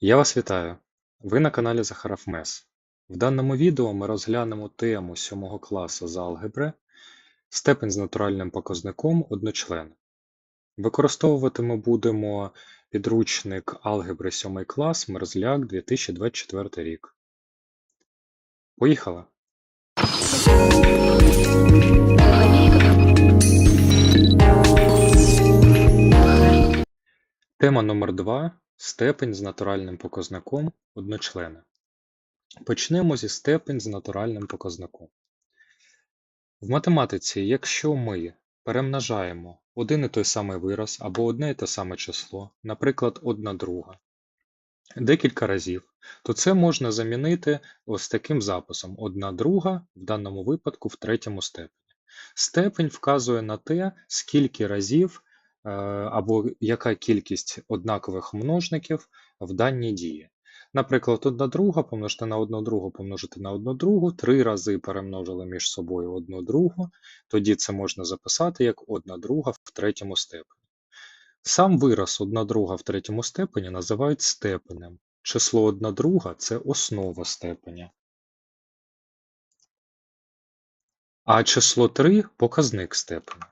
Я вас вітаю! Ви на каналі Захаров Мес. В даному відео ми розглянемо тему 7 класу з алгебри степень з натуральним показником одночлен. Використовувати ми будемо підручник алгебри 7 клас Мерзляк 2024 рік. Поїхали! Тема номер 2 Степень з натуральним показником одночлена. Почнемо зі степень з натуральним показником. В математиці, якщо ми перемножаємо один і той самий вираз або одне і те саме число, наприклад, одна друга, декілька разів, то це можна замінити ось таким записом: одна друга, в даному випадку в третьому степені. Степень вказує на те, скільки разів або яка кількість однакових множників в даній дії. Наприклад, одна друга помножити на одну другу помножити на одну другу, три рази перемножили між собою одну другу, тоді це можна записати як одна друга в третьому степені. Сам вираз одна друга в третьому степені називають степенем. Число одна друга це основа степеня. А число 3 показник степеня.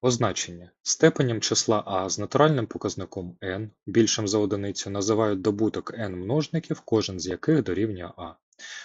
Означення. Степенем числа а з натуральним показником n більшим за одиницю називають добуток n множників, кожен з яких дорівнює а.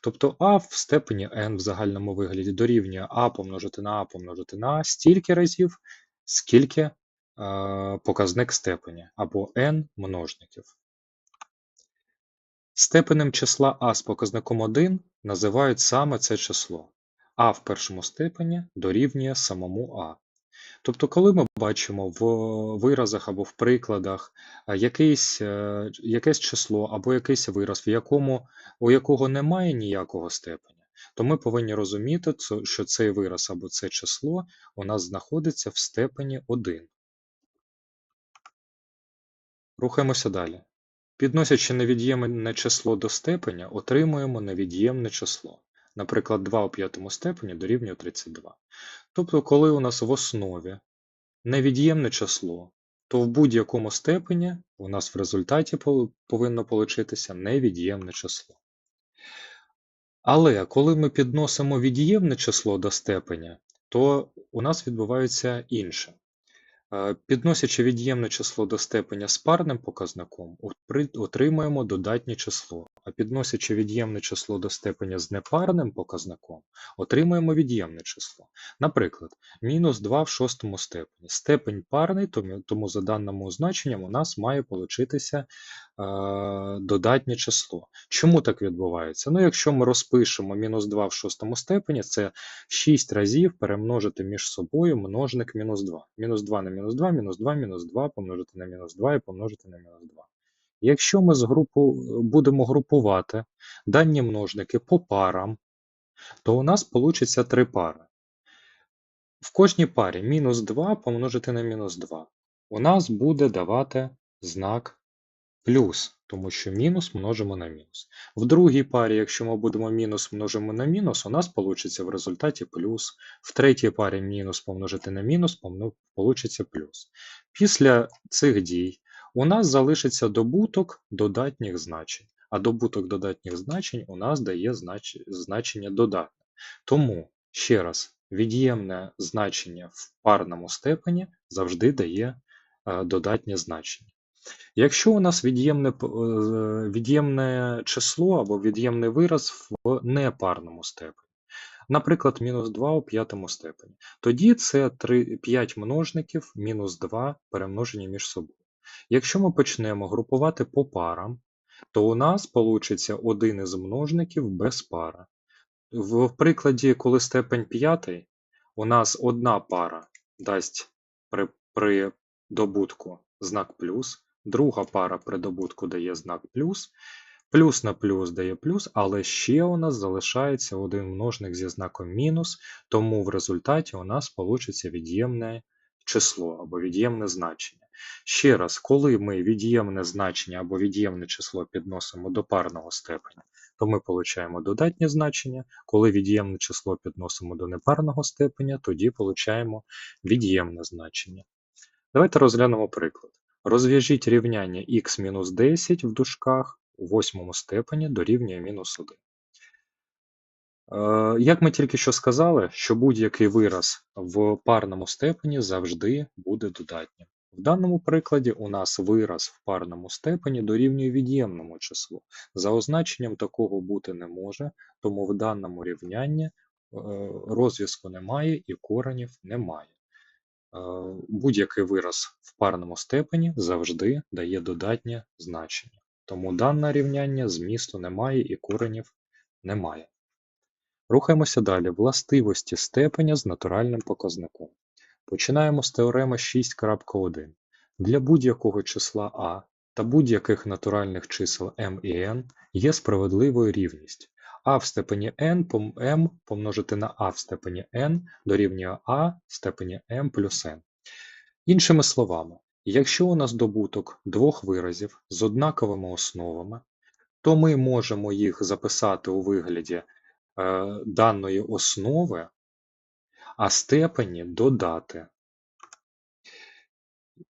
Тобто а в степені n в загальному вигляді дорівнює а помножити на а помножити на а стільки разів, скільки е, показник степеня, або n множників. Степенем числа а з показником 1 називають саме це число. а в першому степені дорівнює самому а. Тобто, коли ми бачимо в виразах або в прикладах е, якийсь, е, якесь число або якийсь вираз, в якому, у якого немає ніякого степеня, то ми повинні розуміти, що цей вираз або це число у нас знаходиться в степені 1. Рухаємося далі. Підносячи невід'ємне число до степеня, отримуємо невід'ємне число. Наприклад, 2 у п'ятому степені дорівнює 32. Тобто, коли у нас в основі невід'ємне число, то в будь-якому степені у нас в результаті повинно получитися невід'ємне число. Але коли ми підносимо від'ємне число до степеня, то у нас відбувається інше. Е, підносячи від'ємне число до степеня з парним показником, отримуємо додатнє число, підносячи від'ємне число до степеня з непарним показником, отримуємо від'ємне число. Наприклад, мінус 2 в шостому степені. Степень парний, тому за даним значенням у нас має получитися е, додатнє число. Чому так відбувається? Ну, Якщо ми розпишемо мінус 2 в шостому степені, це 6 разів перемножити між собою множник мінус 2. Мінус 2 на мінус 2, мінус 2, мінус 2 помножити на мінус 2 і помножити на мінус 2. Якщо ми згрупу, будемо групувати дані множники по парам, то у нас вийде три пари. В кожній парі мінус 2 помножити на мінус 2. У нас буде давати знак плюс, тому що мінус множимо на мінус. В другій парі, якщо ми будемо мінус множимо на мінус, у нас вийде в результаті плюс. В третій парі мінус помножити на мінус, вийде плюс. Після цих дій у нас залишиться добуток додатніх значень, а добуток додатніх значень у нас дає знач... значення додатне. Тому, ще раз, від'ємне значення в парному степені завжди дає е, додатнє значення. Якщо у нас від'ємне е, від'ємне число або від'ємний вираз в непарному степені, наприклад, мінус 2 у п'ятому степені, тоді це 3, 5 множників мінус 2 перемножені між собою. Якщо ми почнемо групувати по парам, то у нас получиться один із множників без пара. В прикладі, коли степень п'ятий, у нас одна пара дасть при, при добутку знак плюс, друга пара при добутку дає знак плюс, плюс на плюс дає плюс, але ще у нас залишається один множник зі знаком мінус, тому в результаті у нас получиться від'ємне число або від'ємне значення. Ще раз, коли ми від'ємне значення або від'ємне число підносимо до парного степеня, то ми отримуємо додатнє значення. Коли від'ємне число підносимо до непарного степеня, тоді отримуємо від'ємне значення. Давайте розглянемо приклад. Розв'яжіть рівняння х мінус 10 в дужках у восьмому степені дорівнює мінус 1. Е, Як ми тільки що сказали, що будь-який вираз в парному степені завжди буде додатнім. В даному прикладі у нас вираз в парному степені дорівнює від'ємному числу. За означенням такого бути не може, тому в даному рівнянні е, розв'язку немає і коренів немає. Е, Будь-який вираз в парному степені завжди дає додатнє значення. Тому дане рівняння змісту немає і коренів немає. Рухаємося далі. Властивості степеня з натуральним показником. Починаємо з теореми 6.1. Для будь-якого числа а та будь-яких натуральних чисел m і n є справедливою рівність. а в степені n m помножити на а в степені n дорівнює а в степені m плюс n. Іншими словами, якщо у нас добуток двох виразів з однаковими основами, то ми можемо їх записати у вигляді е, даної основи, а степені додати.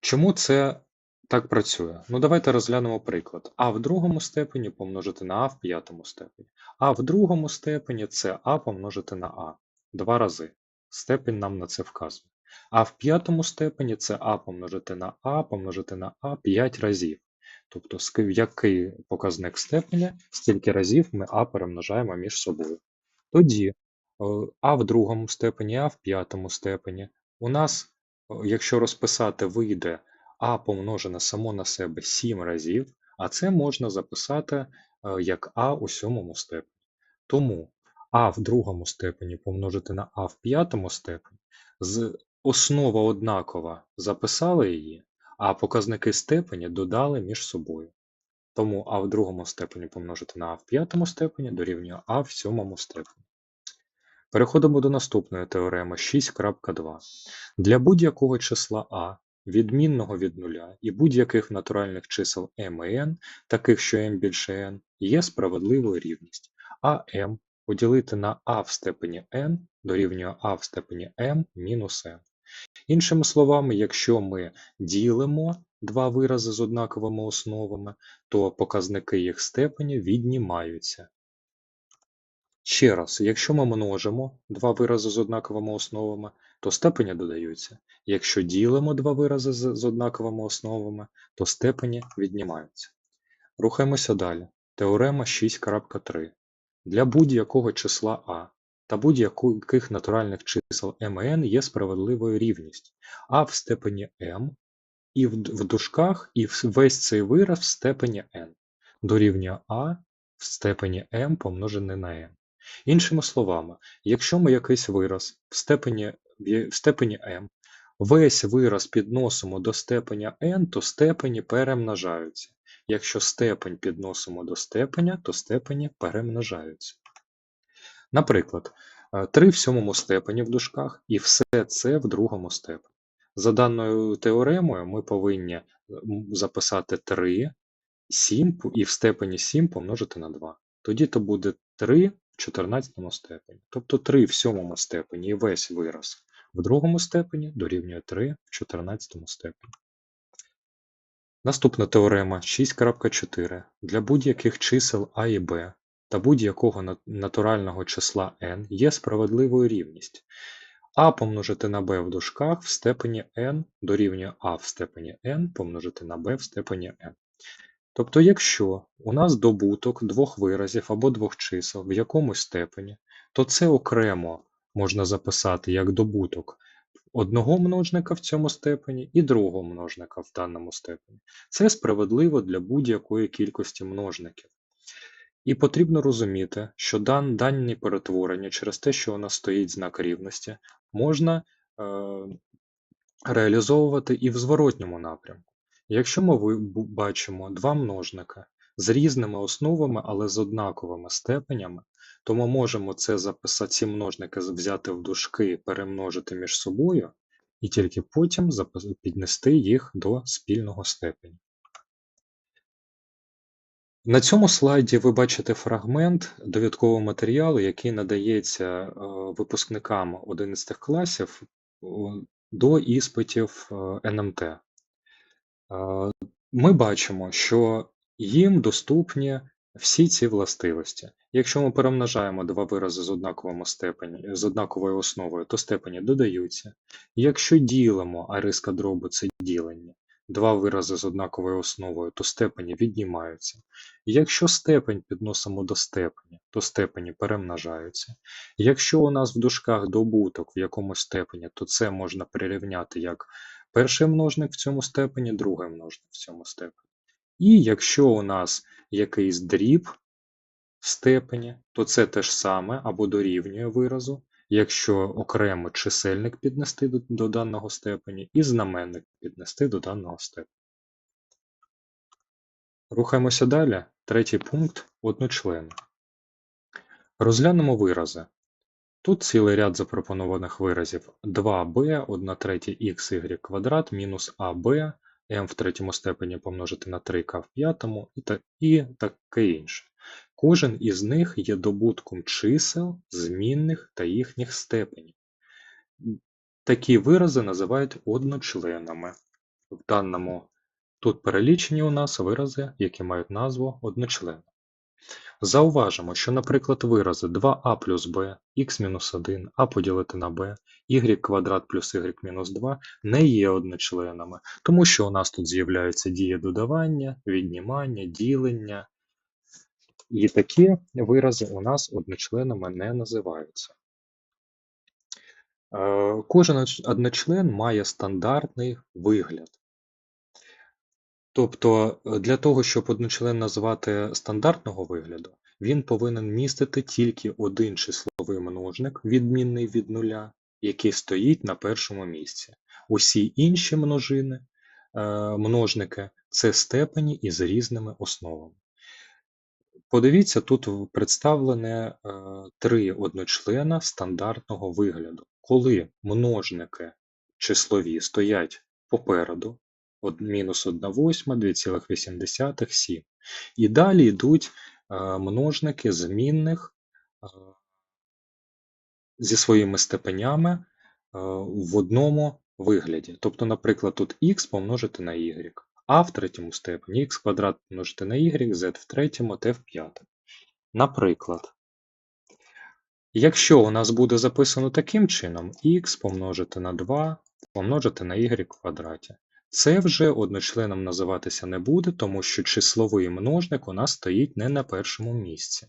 Чому це так працює? Ну, давайте розглянемо приклад. А в другому степені помножити на А в п'ятому степені. А в другому степені це А помножити на А. Два рази. Степень нам на це вказує. А в п'ятому степені це А помножити на А помножити на А 5 разів. Тобто, який показник степеня, стільки разів ми А перемножаємо між собою. Тоді А в другому степені, А в п'ятому степені. У нас, е, якщо розписати, вийде А помножене само на себе 7 разів, а це можна записати е, як А у сьомому степені. Тому А в другому степені помножити на А в п'ятому степені, з основа однакова записали її, а показники степені додали між собою. Тому А в другому степені помножити на А в п'ятому степені дорівнює А в сьомому степені. Переходимо до наступної теореми 6.2. Для будь-якого числа А, відмінного від нуля, і будь-яких натуральних чисел m і n, таких що m більше n, є справедливою рівність. А m поділити на А в степені n дорівнює А в степені m мінус n. Іншими словами, якщо ми ділимо два вирази з однаковими основами, то показники їх степені віднімаються. Ще раз, якщо ми множимо два вирази з однаковими основами, то степені додаються. Якщо ділимо два вирази з, однаковими основами, то степені віднімаються. Рухаємося далі. Теорема 6.3. Для будь-якого числа А та будь-яких натуральних чисел n є справедливою рівність. А в степені m і в, дужках, і весь цей вираз в степені n дорівнює А в степені m помножене на n. Іншими словами, якщо ми якийсь вираз в степені, в степені m, весь вираз підносимо до степеня n, то степені перемножаються. Якщо степень підносимо до степеня, то степені перемножаються. Наприклад, е, 3 в сьомому степені в дужках і все це в другому степені. За даною теоремою ми повинні е, записати 3, 7 і в степені 7 помножити на 2. Тоді то буде 3 14 степені. Тобто 3 в сьомому степені і весь вираз в другому степені дорівнює 3 в 14 степені. Наступна теорема 6.4. Для будь-яких чисел а і b та будь-якого натурального числа n є справедливою рівність. а помножити на b в дужках в степені n дорівнює а в степені n помножити на b в степені n. Тобто, якщо у нас добуток двох виразів або двох чисел в якомусь степені, то це окремо можна записати як добуток одного множника в цьому степені і другого множника в даному степені. Це справедливо для будь-якої кількості множників. І потрібно розуміти, що дан, дані перетворення через те, що у нас стоїть знак рівності, можна е, реалізовувати і в зворотньому напрямку. Якщо ми бачимо два множника з різними основами, але з однаковими степенями, то ми можемо це записати, ці множники взяти в дужки, перемножити між собою, і тільки потім піднести їх до спільного степеня. На цьому слайді ви бачите фрагмент довідкового матеріалу, який надається е, випускникам 11 класів до іспитів е, НМТ. Ми бачимо, що їм доступні всі ці властивості. Якщо ми перемножаємо два вирази з однаковими степені, з однаковою основою, то степені додаються. Якщо ділимо, а риска дробу це ділення, два вирази з однаковою основою, то степені віднімаються. Якщо степень підносимо до степені, то степені перемножаються. Якщо у нас в дужках добуток в якомусь степені, то це можна прирівняти як перший множник в цьому степені, другий множник в цьому степені. І якщо у нас якийсь дріб в степені, то це те ж саме або дорівнює виразу, якщо окремо чисельник піднести до, до даного степені і знаменник піднести до даного степені. Рухаємося далі. Третій пункт одночлен. Розглянемо вирази. Тут цілий ряд запропонованих виразів 2b, 1 третя xy квадрат мінус ab, m в третьому степені помножити на 3k в п'ятому і, та, і таке інше. Кожен із них є добутком чисел, змінних та їхніх степенів. Такі вирази називають одночленами. В даному тут перелічені у нас вирази, які мають назву одночлена. Зауважимо, що, наприклад, вирази 2а плюс b, х-1, а поділити на b, y квадрат плюс y мінус 2 не є одночленами, тому що у нас тут з'являються дії додавання, віднімання, ділення. І такі вирази у нас одночленами не називаються. Е, кожен одночлен має стандартний вигляд. Тобто е, для того, щоб одночлен назвати стандартного вигляду, він повинен містити тільки один числовий множник, відмінний від нуля, який стоїть на першому місці. Усі інші множини, е, множники це степені із різними основами. Подивіться, тут представлене е, три одночлена стандартного вигляду. Коли множники числові стоять попереду, мінус 1 восьма, 2,8, 7. І далі йдуть е, множники змінних е, зі своїми степенями е, в одному вигляді. Тобто, наприклад, тут х помножити на y, а в третьому степені х квадрат помножити на y, z в третьому, t в п'ятому. Наприклад, якщо у нас буде записано таким чином, х помножити на 2 помножити на y квадраті, це вже одночленом називатися не буде, тому що числовий множник у нас стоїть не на першому місці.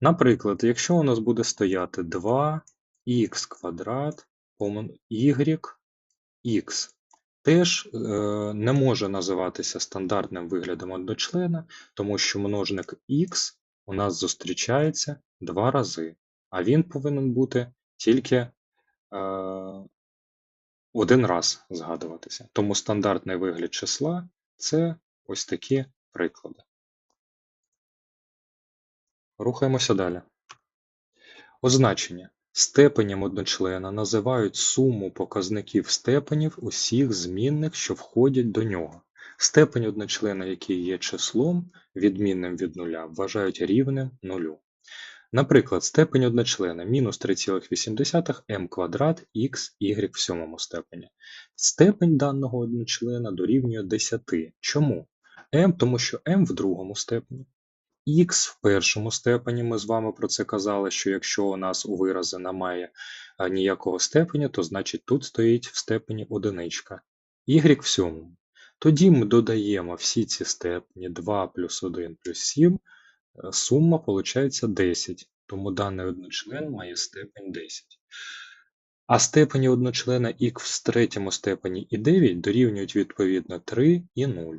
Наприклад, якщо у нас буде стояти 2х квадрат y теж е, не може називатися стандартним виглядом одночлена, тому що множник х у нас зустрічається два рази, а він повинен бути тільки е, один раз згадуватися. Тому стандартний вигляд числа це ось такі приклади. Рухаємося далі. Означення. Степенем одночлена називають суму показників степенів усіх змінних, що входять до нього. Степень одночлена, який є числом, відмінним від нуля, вважають рівним нулю. Наприклад, степень одночлена мінус 3,8 m квадрат х y в сьомому степені. Степень даного одночлена дорівнює 10. Чому? m, тому що m в другому степені. Х в першому степені, ми з вами про це казали, що якщо у нас у вирази немає ніякого степеня, то значить тут стоїть в степені одиничка. Y в сьомому. Тоді ми додаємо всі ці степені 2 плюс 1 плюс 7 Е, сума получається 10, тому даний одночлен має степень 10. А степені одночлена х в третьому степені і 9 дорівнюють відповідно 3 і 0.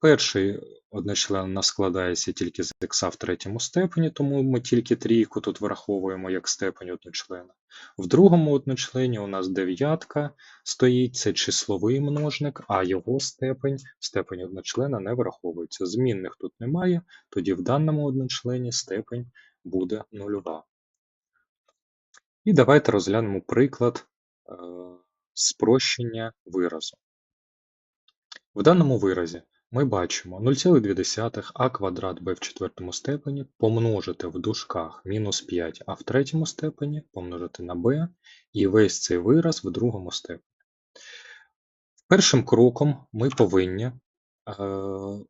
Перший одночлен у нас складається тільки з х в третьому степені, тому ми тільки трійку тут враховуємо як степень одночлена. В другому одночлені у нас дев'ятка стоїть, це числовий множник, а його степень, степень одночлена не враховується. Змінних тут немає, тоді в даному одночлені степень буде нульова. І давайте розглянемо приклад е, спрощення виразу. В даному виразі ми бачимо 0,2 а квадрат b в четвертому степені помножити в дужках мінус 5 а в третьому степені помножити на b і весь цей вираз в другому степені. Першим кроком ми повинні е,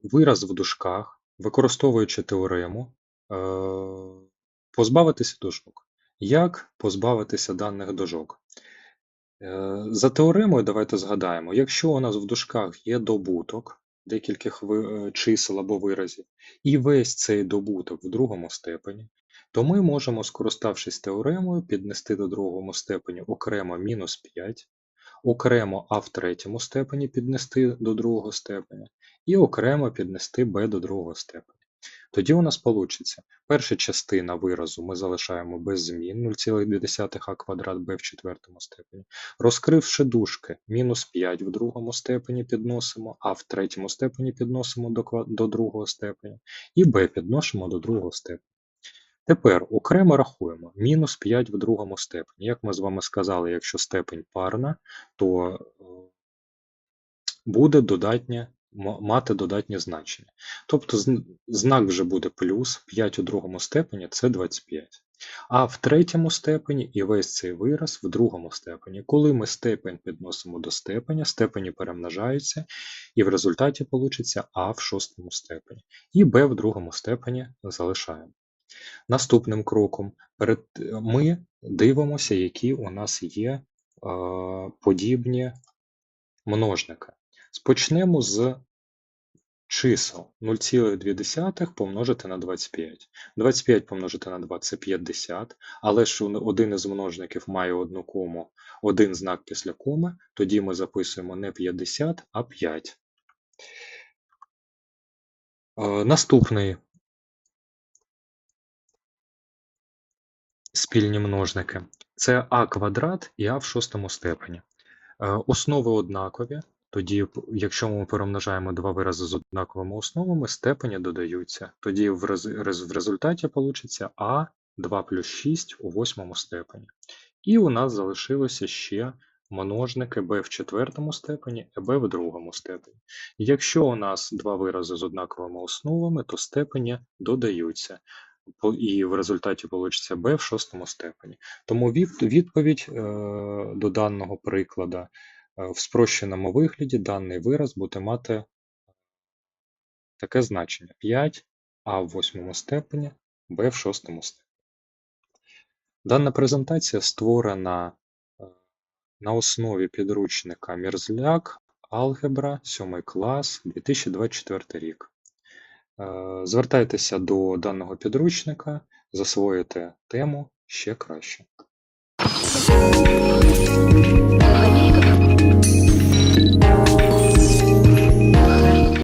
вираз в дужках, використовуючи теорему, е, позбавитися дужок. Як позбавитися даних дужок? Е, За теоремою давайте згадаємо, якщо у нас в дужках є добуток декількох е, чисел або виразів, і весь цей добуток в другому степені, то ми можемо, скориставшись теоремою, піднести до другому степені окремо мінус 5, окремо а в третьому степені піднести до другого степеня, і окремо піднести b до другого степеня. Тоді у нас вийде перша частина виразу ми залишаємо без змін 0,2 а квадрат b в четвертому степені. Розкривши дужки, мінус 5 в другому степені підносимо, а в третьому степені підносимо до, до другого степеня, і b підносимо до другого степеня. Тепер окремо рахуємо мінус 5 в другому степені. Як ми з вами сказали, якщо степень парна, то е, буде додатнє, м- мати додатнє значення. Тобто знак вже буде плюс 5 у другому степені це 25. А в третьому степені і весь цей вираз в другому степені. Коли ми степень підносимо до степеня, степені перемножаються, і в результаті вийде А в шостому степені. І Б в другому степені залишаємо. Наступним кроком ми дивимося, які у нас є подібні множники. Спочнемо з чисел 0,2 помножити на 25. 25 помножити на 2 це 50, але ж один із множників має одну кому, один знак після коми, тоді ми записуємо не 50, а 5. Е, Наступний спільні множники це а квадрат і а в шостому степені. Е, Основи однакові, тоді, якщо ми перемножаємо два вирази з однаковими основами, степені додаються. Тоді в, рез, рез- в результаті вийде а 2 плюс 6 у восьмому степені. І у нас залишилося ще множники b в четвертому степені і b в другому степені. Якщо у нас два вирази з однаковими основами, то степені додаються. І в результаті вийде b в шостому степені. Тому відповідь е, до даного прикладу в спрощеному вигляді даний вираз буде мати таке значення 5 а в восьмому степені, b в шостому степені. Дана презентація створена е, на основі підручника Мерзляк, Алгебра, 7 клас, 2024 рік. Е, Звертайтеся до даного підручника, засвоїте тему ще краще.